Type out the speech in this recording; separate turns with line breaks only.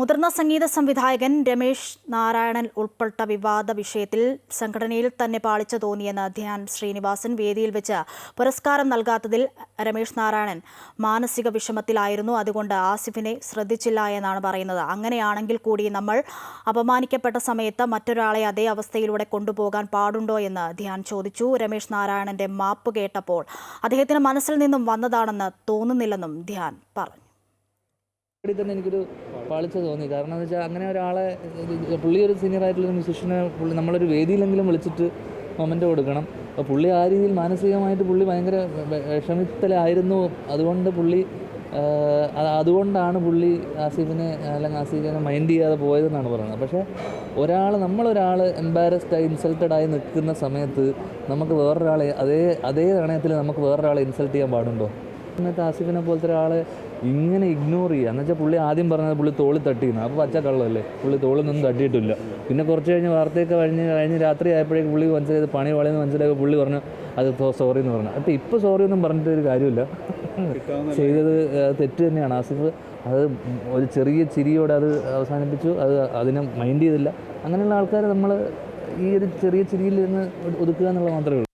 മുതിർന്ന സംഗീത സംവിധായകൻ രമേശ് നാരായണൻ ഉൾപ്പെട്ട വിവാദ വിഷയത്തിൽ സംഘടനയിൽ തന്നെ പാളിച്ച തോന്നിയെന്ന് ധ്യാൻ ശ്രീനിവാസൻ വേദിയിൽ വെച്ച് പുരസ്കാരം നൽകാത്തതിൽ രമേശ് നാരായണൻ മാനസിക വിഷമത്തിലായിരുന്നു. അതുകൊണ്ട് ആസിഫിനെ ശ്രദ്ധിച്ചില്ല എന്നാണ് പറയുന്നത്. അങ്ങനെയാണെങ്കിൽ കൂടി നമ്മൾ അപമാനിക്കപ്പെട്ട സമയത്ത് മറ്റൊരാളെ അതേ അവസ്ഥയിലൂടെ കൊണ്ടുപോകാൻ പാടുണ്ടോ എന്ന് ധ്യാൻ ചോദിച്ചു. രമേശ് നാരായണന്റെ മാപ്പ് കേട്ടപ്പോൾ അദ്ദേഹത്തിന് മനസ്സിൽ നിന്നും വന്നതാണെന്ന് തോന്നുന്നില്ലെന്നും ധ്യാൻ പറഞ്ഞു.
ഇവിടെ തന്നെ എനിക്കൊരു പാളിച്ച തോന്നി. കാരണം എന്ന് വെച്ചാൽ അങ്ങനെ ഒരാളെ പുള്ളി ഒരു സീനിയർ ആയിട്ടുള്ള മ്യൂസിഷ്യനെ പുള്ളി നമ്മളൊരു വേദിയിലെങ്കിലും വിളിച്ചിട്ട് മൊമെന്റ് കൊടുക്കണം. അപ്പോൾ പുള്ളി ആ രീതിയിൽ മാനസികമായിട്ട് പുള്ളി ഭയങ്കര വിഷമിത്തലായിരുന്നു അതുകൊണ്ട് പുള്ളി അതുകൊണ്ടാണ് പുള്ളി ആസിഫിനെ അല്ലെങ്കിൽ ആസിഫിനെ മൈൻഡ് ചെയ്യാതെ പോയതെന്നാണ് പറയുന്നത്. പക്ഷേ ഒരാൾ നമ്മളൊരാൾ എംബാരസ്ഡ് ആയി ഇൻസൾട്ടഡ് ആയി നിൽക്കുന്ന സമയത്ത് നമുക്ക് വേറൊരാളെ അതേ അതേ നാണയത്തിൽ നമുക്ക് വേറൊരാളെ ഇൻസൾട്ട് ചെയ്യാൻ പാടുണ്ടോ? സമയത്ത് ആസിഫിനെ പോലത്തെ ഒരാളെ ഇങ്ങനെ ഇഗ്നോർ ചെയ്യുക. എന്ന് വെച്ചാൽ പുള്ളി ആദ്യം പറഞ്ഞത് പുള്ളി തോളിൽ തട്ടിയിരുന്നു അപ്പോൾ പച്ച കള്ളല്ലേ? പുള്ളി തോളിൽ നിന്നും തട്ടിയിട്ടില്ല. പിന്നെ കുറച്ച് കഴിഞ്ഞ് വാർത്തയൊക്കെ കഴിഞ്ഞ് കഴിഞ്ഞ് രാത്രി ആയപ്പോഴേക്ക് പുള്ളി മനസ്സിലായത് പണി വളയെന്ന് മനസ്സിലാക്കി പുള്ളി പറഞ്ഞു അത് സോറി എന്ന് പറഞ്ഞു. അപ്പോൾ ഇപ്പോൾ സോറി ഒന്നും പറഞ്ഞിട്ട് ഒരു കാര്യമില്ല. ചെയ്തത് തെറ്റ് തന്നെയാണ്. ആസിഫ് അത് ഒരു ചെറിയ ചിരിയോടെ അത് അവസാനിപ്പിച്ചു. അത് അതിനെ മൈൻഡ് ചെയ്തില്ല. അങ്ങനെയുള്ള ആൾക്കാരെ നമ്മൾ ഈ ഒരു ചെറിയ ചിരിയിൽ നിന്ന് ഒതുക്കുക എന്നുള്ളത് മാത്രമേ ഉള്ളൂ.